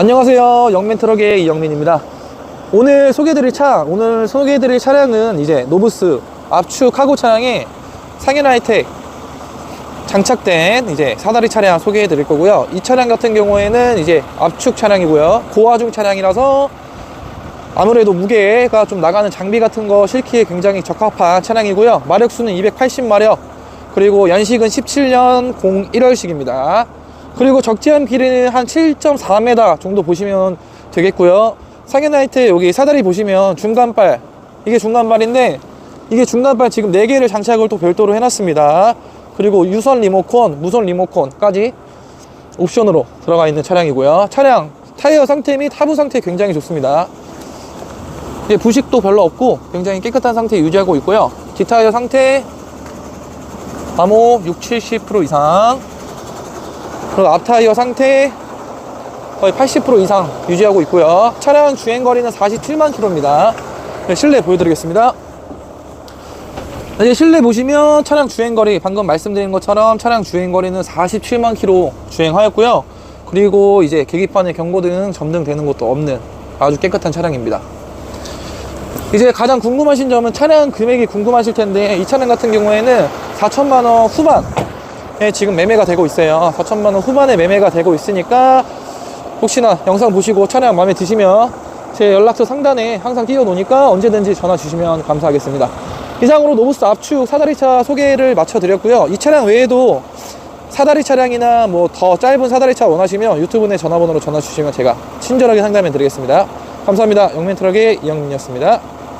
안녕하세요. 영맨트럭의 이영민입니다. 오늘 소개해드릴 차, 오늘 소개해드릴 차량은 이제 노브스 압축 카고 차량에 상현 하이텍 장착된 이제 사다리 차량 소개해드릴 거고요. 이 차량 같은 경우에는 이제 압축 차량이고요. 고화중 차량이라서 아무래도 무게가 좀 나가는 장비 같은 거 실기에 굉장히 적합한 차량이고요. 마력수는 280마력, 그리고 연식은 17년 01월식입니다. 그리고 적재한 길이는 한 7.4m 정도 보시면 되겠고요. 상해나이트 여기 사다리 보시면 중간발, 이게 중간발인데, 이게 중간발 지금 4개를 장착을 또 별도로 해놨습니다. 그리고 유선 리모컨, 무선 리모컨까지 옵션으로 들어가 있는 차량이고요. 차량 타이어 상태 및 하부 상태 굉장히 좋습니다. 예, 부식도 별로 없고 굉장히 깨끗한 상태 유지하고 있고요. 뒷타이어 상태 암호 6, 70% 이상 그리고 앞타이어 상태 거의 80% 이상 유지하고 있고요. 차량 주행 거리는 47만 킬로입니다. 네, 실내 보여드리겠습니다. 이제 실내 보시면 차량 주행 거리 방금 말씀드린 것처럼 차량 주행 거리는 47만 킬로 주행하였고요. 그리고 이제 계기판에 경고등 점등되는 것도 없는 아주 깨끗한 차량입니다. 이제 가장 궁금하신 점은 차량 금액이 궁금하실 텐데 이 차량 같은 경우에는 4천만 원 후반에 지금 매매가 되고 있어요. 4천만 원 후반에 매매가 되고 있으니까 혹시나 영상 보시고 차량 마음에 드시면 제 연락처 상단에 항상 띄워 놓으니까 언제든지 전화 주시면 감사하겠습니다. 이상으로 노브스 압축 사다리차 소개를 마쳐 드렸고요. 이 차량 외에도 사다리 차량이나 뭐 더 짧은 사다리 차 원하시면 유튜브 내 전화번호로 전화 주시면 제가 친절하게 상담해 드리겠습니다. 감사합니다. 영맨트럭의 이영민이었습니다.